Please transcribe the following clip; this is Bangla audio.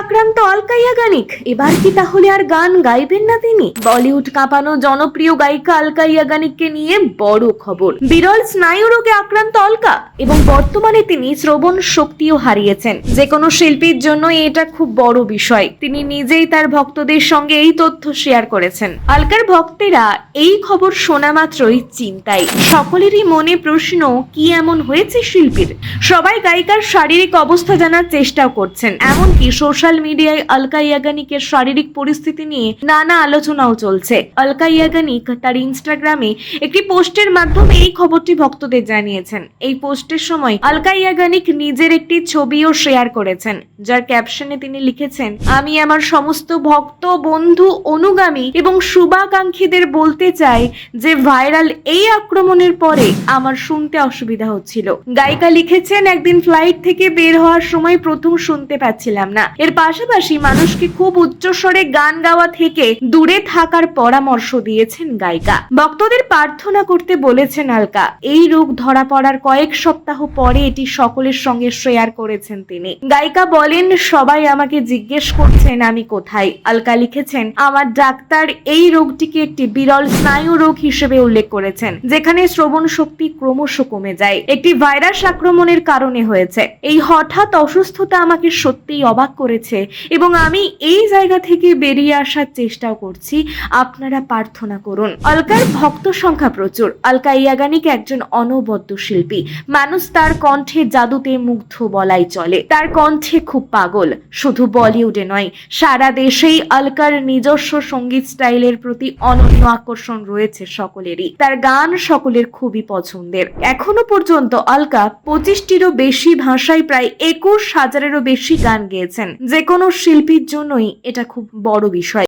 আক্রান্ত অলকা ইয়াগানিক এবার কি তাহলে আর গান গাইবেন না তিনি? বলিউড কাঁপানো জনপ্রিয় গায়িকা অলকা ইয়াগানিককে নিয়ে বড় খবর। বিরল স্নায়ু রোগে আক্রান্ত অলকা এবং বর্তমানে তিনি শ্রবণ শক্তিও হারিয়েছেন। যে কোনো শিল্পীর জন্য এটা খুব বড় বিষয়। তিনি নিজেই তার ভক্তদের সঙ্গে এই তথ্য শেয়ার করেছেন। আলকার ভক্তেরা এই খবর শোনা মাত্রই চিন্তায়। সকলেরই মনে প্রশ্ন, কি এমন হয়েছে শিল্পীর? সবাই গায়িকার শারীরিক অবস্থা জানার চেষ্টাও করছেন। এমনকি সোশ্যাল মিডিয়ায় আলকা ইয়াগানিকের শারীরিক পরিস্থিতি নিয়ে নানা আলোচনাও চলছে। আলকা ইয়াগানিক তার ইনস্টাগ্রামে একটি পোস্টের মাধ্যমে এই খবরটি ভক্তদের জানিয়েছেন। এই পোস্টের সময় আলকা ইয়াগানিক নিজের একটি ছবিও শেয়ার করেছেন, যার ক্যাপশনে তিনি লিখেছেন, আমি আমার সমস্ত ভক্ত, বন্ধু, অনুগামী এবং শুভাকাঙ্ক্ষীদের বলতে চাই যে ভাইরাল এই আক্রমণের পরে আমার শুনতে অসুবিধা হচ্ছিল। গায়িকা লিখেছেন, একদিন ফ্লাইট থেকে বের হওয়ার সময় প্রথম শুনতে পাচ্ছিলাম না। এর পাশাপাশি মানুষকে খুব উচ্চস্বরে গান গাওয়া থেকে দূরে থাকার পরামর্শ দিয়েছেন গায়িকা। ভক্তদের প্রার্থনা করতে বলেছেন আলকা। এই রোগ ধরা পড়ার কয়েক সপ্তাহ পরে এটি সকলের সঙ্গে শেয়ার করেছেন তিনি। গায়িকা বলেন, সবাই আমাকে জিজ্ঞেস করছেন আমি কোথায়? আলকা লিখেছেন, আমার ডাক্তার এই রোগটিকে একটি বিরল স্নায়ু রোগ হিসেবে উল্লেখ করেছেন, যেখানে শ্রবণ শক্তি ক্রমশ কমে যায়। একটি ভাইরাস আক্রমণের কারণে হয়েছে। এই হঠাৎ অসুস্থতা আমাকে সত্যিই অবাক করেছে এবং আমি এই জায়গা থেকে বেরিয়ে আসার চেষ্টাও করছি। আপনারা প্রার্থনা করুন। অলকার ভক্ত সংখ্যা প্রচুর। অলকা ইয়াগানিক একজন অনবদ্য শিল্পী। মানুষ তার কণ্ঠে জাদুতে মুগ্ধ বলাই চলে। তার কণ্ঠে খুব পাগল। শুধু বলিউডে নয়, সারা দেশেই অলকার নিজস্ব সংগীত স্টাইলের প্রতি অনন্য আকর্ষণ রয়েছে সকলেরই। তার গান সকলের খুবই পছন্দের। এখনও পর্যন্ত অলকা পঁচিশটিরও বেশি ভাষায় প্রায় একুশ হাজারেরও বেশি গান গেয়েছেন। যে কোনো শিল্পীর জন্যই এটা খুব বড় বিষয়।